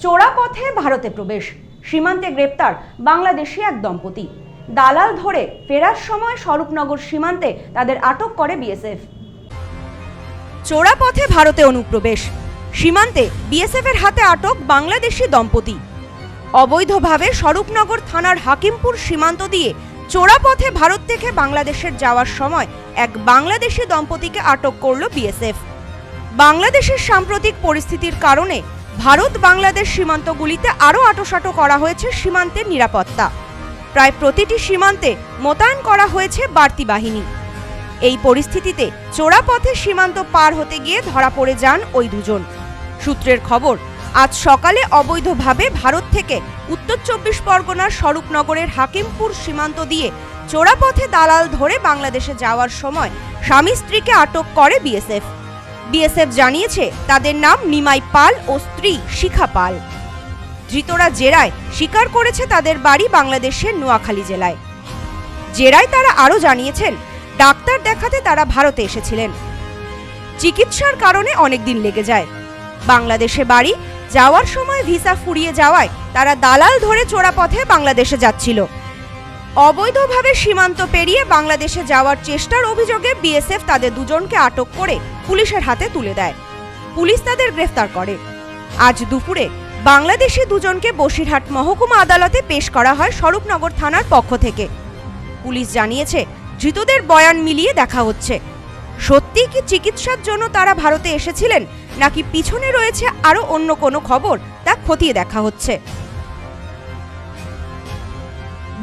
চোরা পথে ভারতে প্রবেশ। সীমান্তে গ্রেপ্তার বাংলাদেশি এক দম্পতি। দালাল ধরে ফেরার সময় স্বরূপনগর সীমান্তে তাদের আটক করে বিএসএফ। চোরা পথে ভারতে অনুপ্রবেশ। সীমান্তে বিএসএফ এর হাতে আটক বাংলাদেশি দম্পতি। অবৈধভাবে স্বরূপনগর থানার হাকিমপুর সীমান্ত দিয়ে চোরা পথে ভারত থেকে বাংলাদেশের যাওয়ার সময় এক বাংলাদেশি দম্পতিকে আটক করল বিএসএফ। বাংলাদেশের সাম্প্রতিক পরিস্থিতির কারণে ভারত বাংলাদেশ সীমান্তগুলিতে আরও আটোসাটো করা হয়েছে সীমান্তের নিরাপত্তা। প্রায় প্রতিটি সীমান্তে মোতায়েন করা হয়েছে বাড়তি বাহিনী। এই পরিস্থিতিতে চোরা পথে সীমান্ত পার হতে গিয়ে ধরা পড়ে যান ওই দুজন। সূত্রের খবর, আজ সকালে অবৈধভাবে ভারত থেকে উত্তর চব্বিশ পরগনার স্বরূপনগরের হাকিমপুর সীমান্ত দিয়ে চোরা পথে দালাল ধরে বাংলাদেশে যাওয়ার সময় স্বামী স্ত্রীকে আটক করে বিএসএফ। বিএসএফ জানিয়েছে, তাদের নাম নিমাই পাল ও স্ত্রী শিখা পাল। ধৃতরা জেরায় স্বীকার করেছে তাদের বাড়ি বাংলাদেশের নোয়াখালী জেলায়। জেরায় তারা আরও জানিয়েছেন, ডাক্তার দেখাতে তারা ভারতে এসেছিলেন। চিকিৎসার কারণে অনেক দিন লেগে যায়। বাংলাদেশে বাড়ি, যাওয়ার সময় ভিসা ফুরিয়ে যাওয়ায় তারা দালাল ধরে চোরা পথে বাংলাদেশে যাচ্ছিল। অবৈধভাবে সীমান্ত পেরিয়ে বাংলাদেশে যাওয়ার চেষ্টার অভিযোগে বিএসএফ তাদের দুজনকে আটক করে পুলিশের হাতে তুলে দেয়। পুলিশ তাদের গ্রেফতার করে। আজ দুপুরে বাংলাদেশি দুজনকে বসিরহাট মহকুমা আদালতে পেশ করা হয় স্বরূপনগর থানার পক্ষ থেকে। পুলিশ জানিয়েছে, ধৃতদের বয়ান মিলিয়ে দেখা হচ্ছে। সত্যি কি চিকিৎসার জন্য তারা ভারতে এসেছিলেন, নাকি পিছনে রয়েছে আরও অন্য কোনো খবর তা খতিয়ে দেখা হচ্ছে?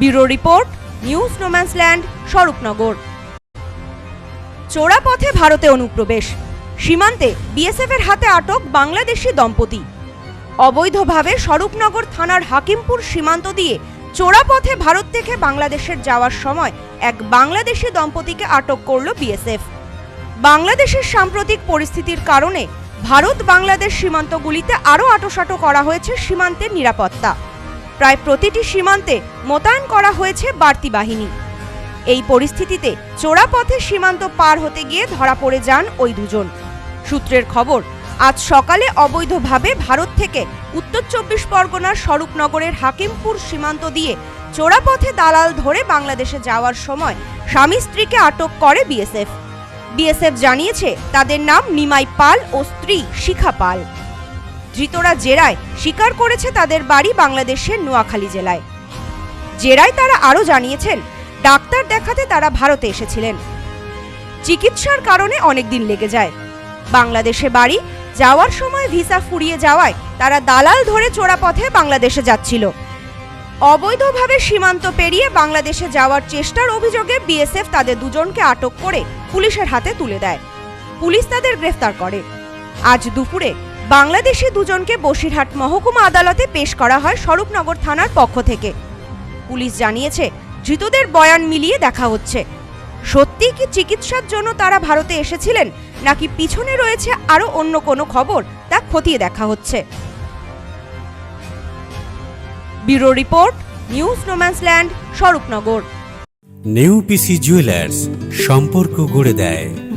Bureau report, news no man's land, Swarupnagar. চোরা পথে ভারতে অনুপ্রবেশ। সীমান্তে বিএসএফ এর হাতে আটক বাংলাদেশি দম্পতি। অবৈধভাবে স্বরূপনগর থানার হাকিমপুর সীমান্ত দিয়ে চোরা পথে ভারত থেকে বাংলাদেশের যাওয়ার সময় এক বাংলাদেশি দম্পতিকে আটক করল বিএসএফ। বাংলাদেশের সাম্প্রতিক পরিস্থিতির কারণে ভারত বাংলাদেশ সীমান্তগুলিতে আরও আটোসাটো করা হয়েছে সীমান্তের নিরাপত্তা। প্রায় প্রতিটি সীমান্তে মোতায়েন করা হয়েছে বাড়তি বাহিনী। এই পরিস্থিতিতে চোরা পথে সীমান্ত পার হতে গিয়ে ধরা পড়ে যান ওই দুজন। সূত্রের খবর, আজ সকালে অবৈধভাবে ভারত থেকে উত্তর চব্বিশ পরগনার স্বরূপনগরের হাকিমপুর সীমান্ত দিয়ে চোরা পথে দালাল ধরে বাংলাদেশে যাওয়ার সময় স্বামী স্ত্রীকে আটক করে বিএসএফ। বিএসএফ জানিয়েছে, তাদের নাম নিমাই পাল ও স্ত্রী শিখা পাল। ধৃতরা জেরায় স্বীকার করেছে তাদের বাড়ি বাংলাদেশের নোয়াখালী জেলায়। জেরায় তারা আরও জানিয়েছেন, ডাক্তার দেখাতে তারা ভারতে এসেছিলেন। চিকিৎসার কারণে অনেক দিন লেগে যায়। বাংলাদেশে বাড়ি যাওয়ার সময় ভিসা ফুরিয়ে যাওয়ায় তারা দালাল ধরে চোরা পথে বাংলাদেশে যাচ্ছিল। অবৈধভাবে সীমান্ত পেরিয়ে বাংলাদেশে যাওয়ার চেষ্টার অভিযোগে বিএসএফ তাদের দুজনকে আটক করে পুলিশের হাতে তুলে দেয়। পুলিশ তাদের গ্রেফতার করে। আজ দুপুরে বাংলাদেশি দুজনকে বসিরহাট মহকুমা আদালতে পেশ করা হয় স্বরূপনগর থানার পক্ষ থেকে। পুলিশ জানিয়েছে, ধৃতদের বয়ান মিলিয়ে দেখা হচ্ছে। সত্যি কি চিকিৎসার জন্য তারা ভারতে এসেছিলেন, নাকি পিছনে রয়েছে আরও অন্য কোনো খবর তা খতিয়ে দেখা হচ্ছে? Bureau report, news no man's land, Swarupnagar. New PC jewellers সম্পর্ক গড়ে দেয়।